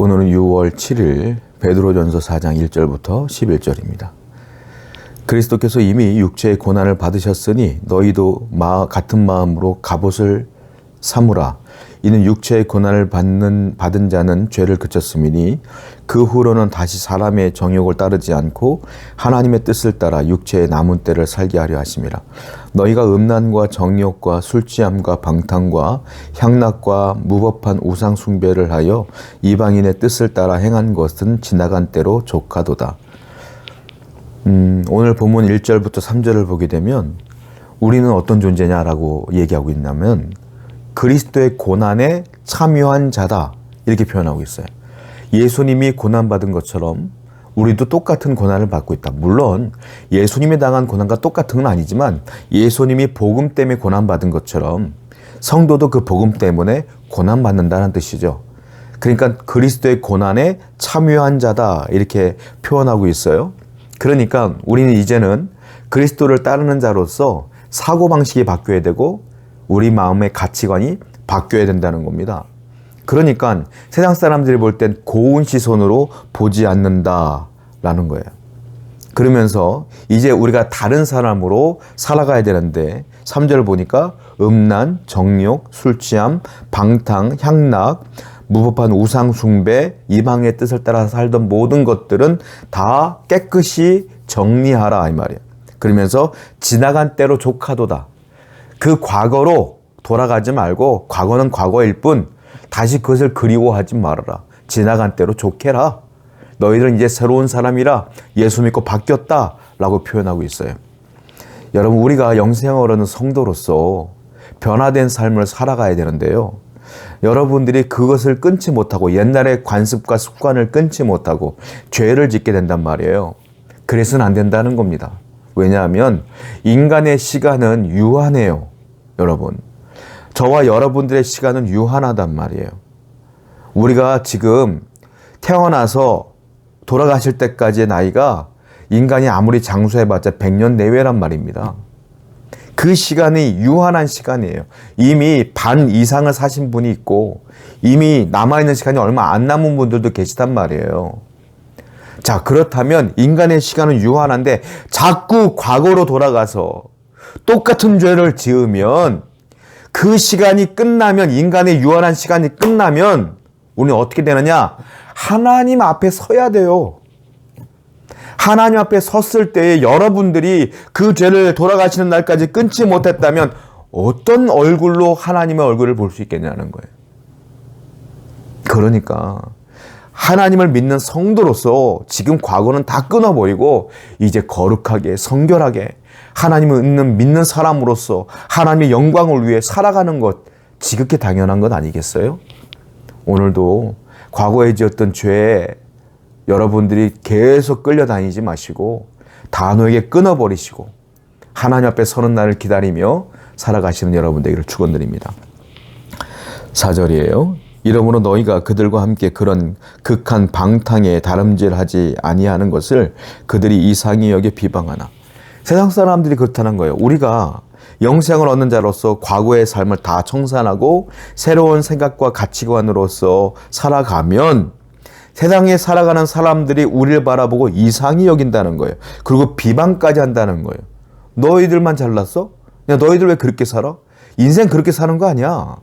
오늘은 6월 7일 베드로전서 4장 1절부터 11절입니다. 그리스도께서 이미 육체의 고난을 받으셨으니 너희도 마, 같은 마음으로 갑옷을 삼으라. 이는 육체의 고난을 받는 받은 자는 죄를 그쳤음이니 그 후로는 다시 사람의 정욕을 따르지 않고 하나님의 뜻을 따라 육체의 남은 때를 살게 하려 하심이라. 너희가 음란과 정욕과 술 취함과 방탕과 향락과 무법한 우상 숭배를 하여 이방인의 뜻을 따라 행한 것은 지나간 때로 족하도다. 음, 오늘 본문 1절부터 3절을 보게 되면 우리는 어떤 존재냐라고 얘기하고 있냐면 그리스도의 고난에 참여한 자다. 이렇게 표현하고 있어요. 예수님이 고난받은 것처럼 우리도 똑같은 고난을 받고 있다. 물론 예수님이 당한 고난과 똑같은 건 아니지만 예수님이 복음 때문에 고난받은 것처럼 성도도 그 복음 때문에 고난받는다는 뜻이죠. 그러니까 그리스도의 고난에 참여한 자다. 이렇게 표현하고 있어요. 그러니까 우리는 이제는 그리스도를 따르는 자로서 사고방식이 바뀌어야 되고 우리 마음의 가치관이 바뀌어야 된다는 겁니다. 그러니까 세상 사람들이 볼 땐 고운 시선으로 보지 않는다라는 거예요. 그러면서 이제 우리가 다른 사람으로 살아가야 되는데 3절 보니까 음란, 정욕, 술취함, 방탕, 향락, 무법한 우상 숭배, 이방의 뜻을 따라 살던 모든 것들은 다 깨끗이 정리하라 이 말이에요. 그러면서 지나간 때로 족하도다. 그 과거로 돌아가지 말고 과거는 과거일 뿐 다시 그것을 그리워하지 말아라. 지나간 때로 좋게라. 너희들은 이제 새로운 사람이라 예수 믿고 바뀌었다. 라고 표현하고 있어요. 여러분, 우리가 영생을 하는 성도로서 변화된 삶을 살아가야 되는데요. 여러분들이 그것을 끊지 못하고 옛날의 관습과 습관을 끊지 못하고 죄를 짓게 된단 말이에요. 그래서는 안 된다는 겁니다. 왜냐하면 인간의 시간은 유한해요. 여러분. 저와 여러분들의 시간은 유한하단 말이에요. 우리가 지금 태어나서 돌아가실 때까지의 나이가 인간이 아무리 장수해봤자 100년 내외란 말입니다. 그 시간이 유한한 시간이에요. 이미 반 이상을 사신 분이 있고 이미 남아있는 시간이 얼마 안 남은 분들도 계시단 말이에요. 자, 그렇다면 인간의 시간은 유한한데 자꾸 과거로 돌아가서 똑같은 죄를 지으면 그 시간이 끝나면 인간의 유한한 시간이 끝나면 우리는 어떻게 되느냐? 하나님 앞에 서야 돼요. 하나님 앞에 섰을 때에 여러분들이 그 죄를 돌아가시는 날까지 끊지 못했다면 어떤 얼굴로 하나님의 얼굴을 볼 수 있겠냐는 거예요. 그러니까 하나님을 믿는 성도로서 지금 과거는 다 끊어버리고 이제 거룩하게 성결하게 하나님을 믿는, 믿는 사람으로서 하나님의 영광을 위해 살아가는 것 지극히 당연한 것 아니겠어요? 오늘도 과거에 지었던 죄에 여러분들이 계속 끌려다니지 마시고 단호하게 끊어버리시고 하나님 앞에 서는 날을 기다리며 살아가시는 여러분 되기를 축원드립니다. 4절이에요. 이러므로 너희가 그들과 함께 그런 극한 방탕에 다름질하지 아니하는 것을 그들이 이상히 여겨 비방하나. 세상 사람들이 그렇다는 거예요. 우리가 영생을 얻는 자로서 과거의 삶을 다 청산하고 새로운 생각과 가치관으로서 살아가면 세상에 살아가는 사람들이 우리를 바라보고 이상히 여긴다는 거예요. 그리고 비방까지 한다는 거예요. 너희들만 잘났어? 야, 너희들 왜 그렇게 살아? 인생 그렇게 사는 거 아니야.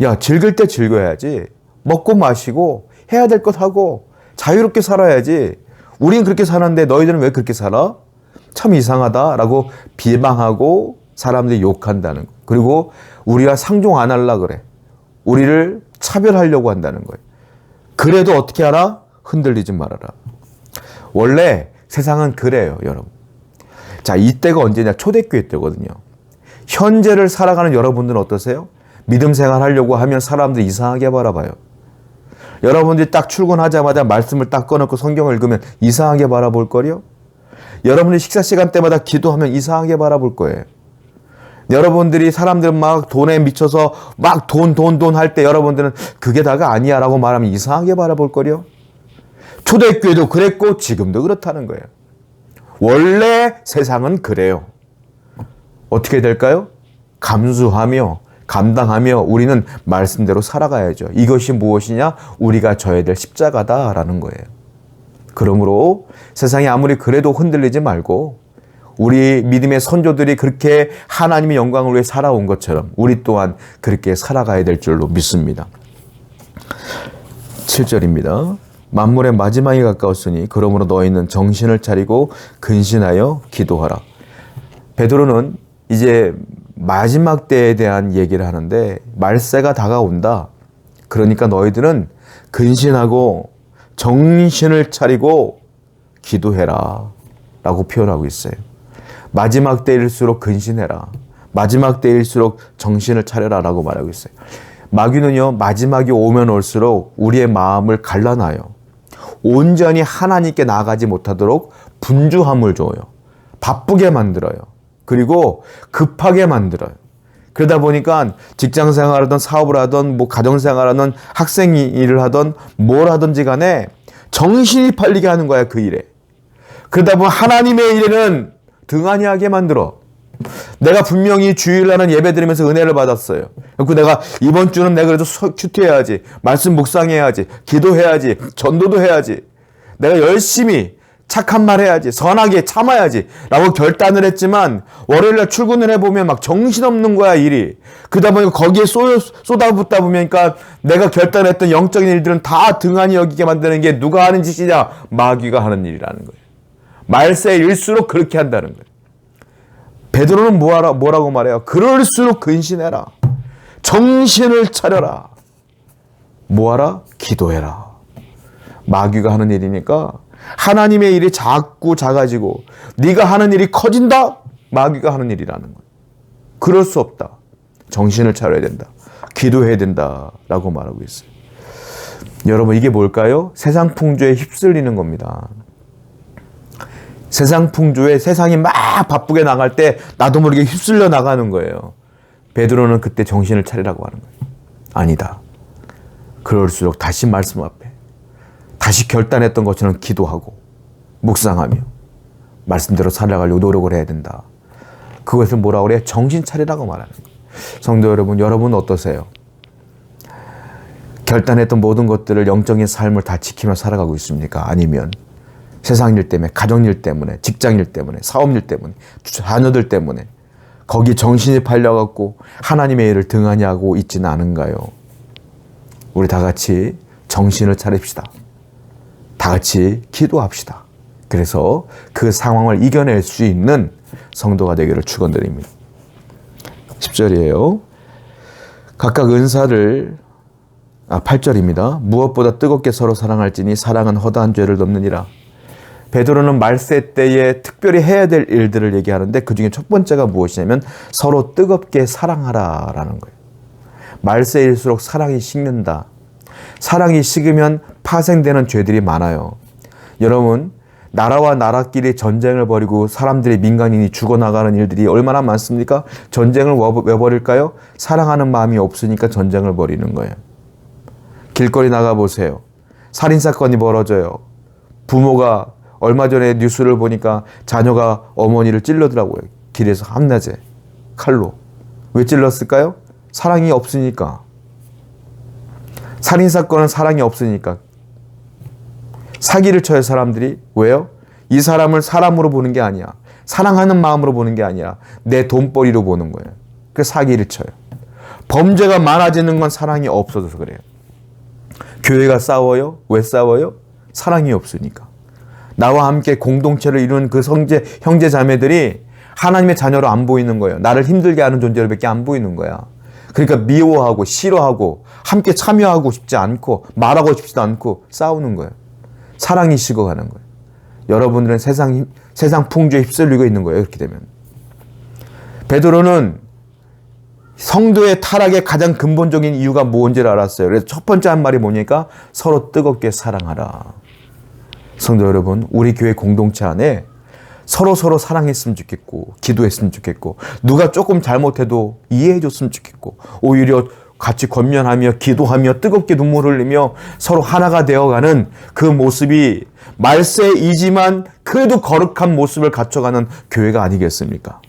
야, 즐길 때 즐겨야지. 먹고 마시고 해야 될 것 하고 자유롭게 살아야지. 우린 그렇게 사는데 너희들은 왜 그렇게 살아? 참 이상하다라고 비방하고 사람들이 욕한다는 거. 그리고 우리가 상종 안 하려 그래. 우리를 차별하려고 한다는 거예요. 그래도 어떻게 하라? 흔들리지 말아라. 원래 세상은 그래요, 여러분. 자, 이때가 언제냐? 초대교회 때거든요. 현재를 살아가는 여러분들은 어떠세요? 믿음 생활 하려고 하면 사람들이 이상하게 바라봐요. 여러분들이 딱 출근하자마자 말씀을 딱 꺼놓고 성경을 읽으면 이상하게 바라볼 거요? 여러분이 식사 시간 때마다 기도하면 이상하게 바라볼 거예요. 여러분들이 사람들 막 돈에 미쳐서 막 돈, 돈, 돈 할 때 여러분들은 그게 다가 아니야 라고 말하면 이상하게 바라볼 거요? 초대교회도 그랬고 지금도 그렇다는 거예요. 원래 세상은 그래요. 어떻게 될까요? 감수하며 감당하며 우리는 말씀대로 살아가야죠. 이것이 무엇이냐? 우리가 져야 될 십자가다라는 거예요. 그러므로 세상이 아무리 그래도 흔들리지 말고 우리 믿음의 선조들이 그렇게 하나님의 영광을 위해 살아온 것처럼 우리 또한 그렇게 살아가야 될 줄로 믿습니다. 7절입니다. 만물의 마지막이 가까웠으니 그러므로 너희는 정신을 차리고 근신하여 기도하라. 베드로는 이제 마지막 때에 대한 얘기를 하는데 말세가 다가온다. 그러니까 너희들은 근신하고 정신을 차리고 기도해라. 라고 표현하고 있어요. 마지막 때일수록 근신해라. 마지막 때일수록 정신을 차려라. 라고 말하고 있어요. 마귀는요, 마지막이 오면 올수록 우리의 마음을 갈라놔요. 온전히 하나님께 나가지 못하도록 분주함을 줘요. 바쁘게 만들어요. 그리고 급하게 만들어요. 그러다 보니까 직장 생활하든 사업을 하든 뭐 가정 생활하든 학생 일을 하든 뭘 하든지 간에 정신이 팔리게 하는 거야, 그 일에. 그러다 보면 하나님의 일에는 등한히 하게 만들어. 내가 분명히 주일날은 예배 드리면서 은혜를 받았어요. 그리고 내가 이번 주는 내가 그래도 큐트해야지. 말씀 묵상해야지. 기도해야지. 전도도 해야지. 내가 열심히 착한 말 해야지. 선하게 참아야지. 라고 결단을 했지만 월요일날 출근을 해보면 막 정신없는 거야 일이. 그러다 보니까 거기에 쏟, 쏟아붓다 보니까 내가 결단했던 영적인 일들은 다 등한히 여기게 만드는 게 누가 하는 짓이냐? 마귀가 하는 일이라는 거예요. 말세일수록 그렇게 한다는 거예요. 베드로는 뭐하라, 뭐라고 말해요? 그럴수록 근신해라. 정신을 차려라. 뭐하라? 기도해라. 마귀가 하는 일이니까 하나님의 일이 자꾸 작아지고 네가 하는 일이 커진다? 마귀가 하는 일이라는 거예요. 그럴 수 없다. 정신을 차려야 된다. 기도해야 된다라고 말하고 있어요. 여러분 이게 뭘까요? 세상 풍조에 휩쓸리는 겁니다. 세상 풍조에 세상이 막 바쁘게 나갈 때 나도 모르게 휩쓸려 나가는 거예요. 베드로는 그때 정신을 차리라고 하는 거예요. 아니다. 그럴수록 다시 말씀 앞에 다시 결단했던 것처럼 기도하고 묵상하며 말씀대로 살아가려고 노력을 해야 된다. 그것을 뭐라고 그래? 정신 차리라고 말하는 거예요. 성도 여러분, 여러분 어떠세요? 결단했던 모든 것들을 영적인 삶을 다 지키며 살아가고 있습니까? 아니면 세상 일 때문에, 가정 일 때문에, 직장 일 때문에, 사업 일 때문에, 자녀들 때문에 거기 정신이 팔려갖고 하나님의 일을 하고 있지는 않은가요? 우리 다 같이 정신을 차립시다. 다 같이 기도합시다. 그래서 그 상황을 이겨낼 수 있는 성도가 되기를 축원드립니다. 10절이에요. 각각 은사를 아 8절입니다. 무엇보다 뜨겁게 서로 사랑할지니 사랑은 허다한 죄를 덮느니라. 베드로는 말세 때에 특별히 해야 될 일들을 얘기하는데 그 중에 첫 번째가 무엇이냐면 서로 뜨겁게 사랑하라라는 거예요. 말세일수록 사랑이 식는다. 사랑이 식으면 파생되는 죄들이 많아요. 여러분, 나라와 나라끼리 전쟁을 벌이고 사람들이 민간인이 죽어나가는 일들이 얼마나 많습니까? 전쟁을 왜 벌일까요? 사랑하는 마음이 없으니까 전쟁을 벌이는 거예요. 길거리 나가보세요. 살인사건이 벌어져요. 부모가 얼마 전에 뉴스를 보니까 자녀가 어머니를 찔러더라고요. 길에서 한낮에 칼로. 왜 찔렀을까요? 사랑이 없으니까. 살인 사건은 사랑이 없으니까. 사기를 쳐요, 사람들이. 왜요? 이 사람을 사람으로 보는 게 아니야. 사랑하는 마음으로 보는 게 아니라 내 돈벌이로 보는 거예요. 그 사기를 쳐요. 범죄가 많아지는 건 사랑이 없어져서 그래요. 교회가 싸워요? 왜 싸워요? 사랑이 없으니까. 나와 함께 공동체를 이루는 그 성제, 형제 자매들이 하나님의 자녀로 안 보이는 거예요. 나를 힘들게 하는 존재로밖에 안 보이는 거야. 그러니까 미워하고 싫어하고 함께 참여하고 싶지 않고 말하고 싶지도 않고 싸우는 거예요. 사랑이 식어가는 거예요. 여러분들은 세상 세상 풍조에 휩쓸리고 있는 거예요. 이렇게 되면 베드로는 성도의 타락의 가장 근본적인 이유가 뭔지를 알았어요. 그래서 첫 번째 한 말이 뭐니까 서로 뜨겁게 사랑하라. 성도 여러분, 우리 교회 공동체 안에 서로 서로 사랑했으면 좋겠고, 기도했으면 좋겠고, 누가 조금 잘못해도 이해해 줬으면 좋겠고, 오히려 같이 권면하며 기도하며 뜨겁게 눈물 흘리며 서로 하나가 되어가는 그 모습이 말세이지만 그래도 거룩한 모습을 갖춰가는 교회가 아니겠습니까?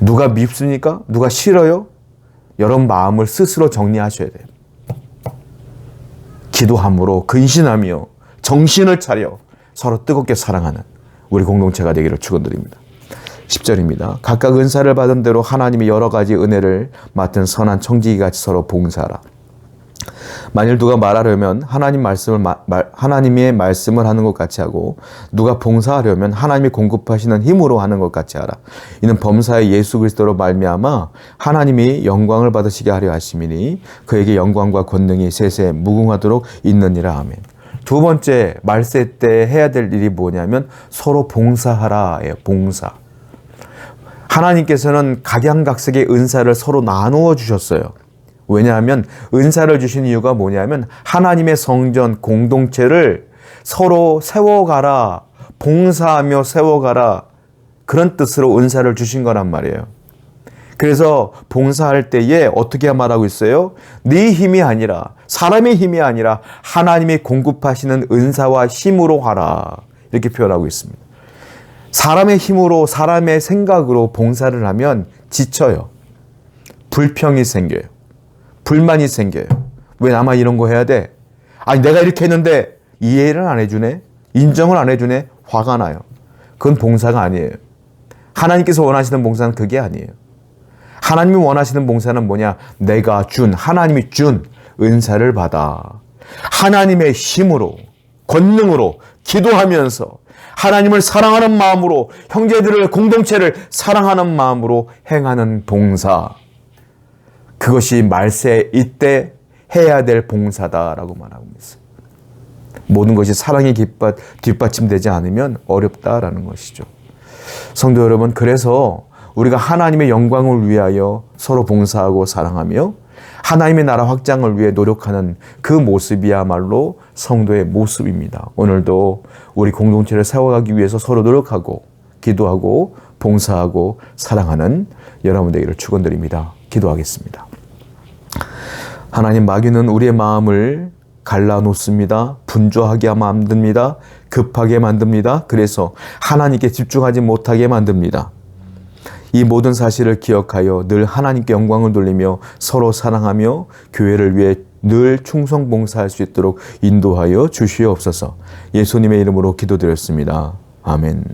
누가 밉습니까? 누가 싫어요? 여러분 마음을 스스로 정리하셔야 돼요. 기도함으로 근신하며 정신을 차려 서로 뜨겁게 사랑하는 우리 공동체가 되기를 축원드립니다. 10절입니다. 각각 은사를 받은 대로 하나님이 여러 가지 은혜를 맡은 선한 청지기 같이 서로 봉사하라. 만일 누가 말하려면 하나님 말씀을 마- 말- 하나님의 말씀을 하는 것 같이 하고 누가 봉사하려면 하나님이 공급하시는 힘으로 하는 것 같이 하라. 이는 범사의 예수 그리스도로 말미암아 하나님이 영광을 받으시게 하려 하심이니 그에게 영광과 권능이 세세 무궁하도록 있느니라 아멘. 두 번째 말세 때 해야 될 일이 뭐냐면 서로 봉사하라예요. 봉사. 하나님께서는 각양각색의 은사를 서로 나누어 주셨어요. 왜냐하면 은사를 주신 이유가 뭐냐면 하나님의 성전 공동체를 서로 세워가라, 봉사하며 세워가라 그런 뜻으로 은사를 주신 거란 말이에요. 그래서 봉사할 때에 어떻게 말하고 있어요? 네 힘이 아니라 사람의 힘이 아니라 하나님이 공급하시는 은사와 힘으로 하라 이렇게 표현하고 있습니다. 사람의 힘으로 사람의 생각으로 봉사를 하면 지쳐요. 불평이 생겨요. 불만이 생겨요. 왜 나만 이런 거 해야 돼? 아니 내가 이렇게 했는데 이해를 안 해주네? 인정을 안 해주네? 화가 나요. 그건 봉사가 아니에요. 하나님께서 원하시는 봉사는 그게 아니에요. 하나님이 원하시는 봉사는 뭐냐? 내가 준, 하나님이 준 은사를 받아. 하나님의 힘으로, 권능으로 기도하면서 하나님을 사랑하는 마음으로 형제들을 공동체를 사랑하는 마음으로 행하는 봉사. 그것이 말세 이때 해야 될 봉사다라고 말하고 있어요. 모든 것이 사랑의 뒷받, 뒷받침되지 않으면 어렵다라는 것이죠. 성도 여러분, 그래서 우리가 하나님의 영광을 위하여 서로 봉사하고 사랑하며 하나님의 나라 확장을 위해 노력하는 그 모습이야말로 성도의 모습입니다. 오늘도 우리 공동체를 세워가기 위해서 서로 노력하고 기도하고 봉사하고 사랑하는 여러분 되기를 축원드립니다. 기도하겠습니다. 하나님 마귀는 우리의 마음을 갈라놓습니다. 분주하게 만듭니다. 급하게 만듭니다. 그래서 하나님께 집중하지 못하게 만듭니다. 이 모든 사실을 기억하여 늘 하나님께 영광을 돌리며 서로 사랑하며 교회를 위해 늘 충성 봉사할 수 있도록 인도하여 주시옵소서. 예수님의 이름으로 기도드렸습니다. 아멘.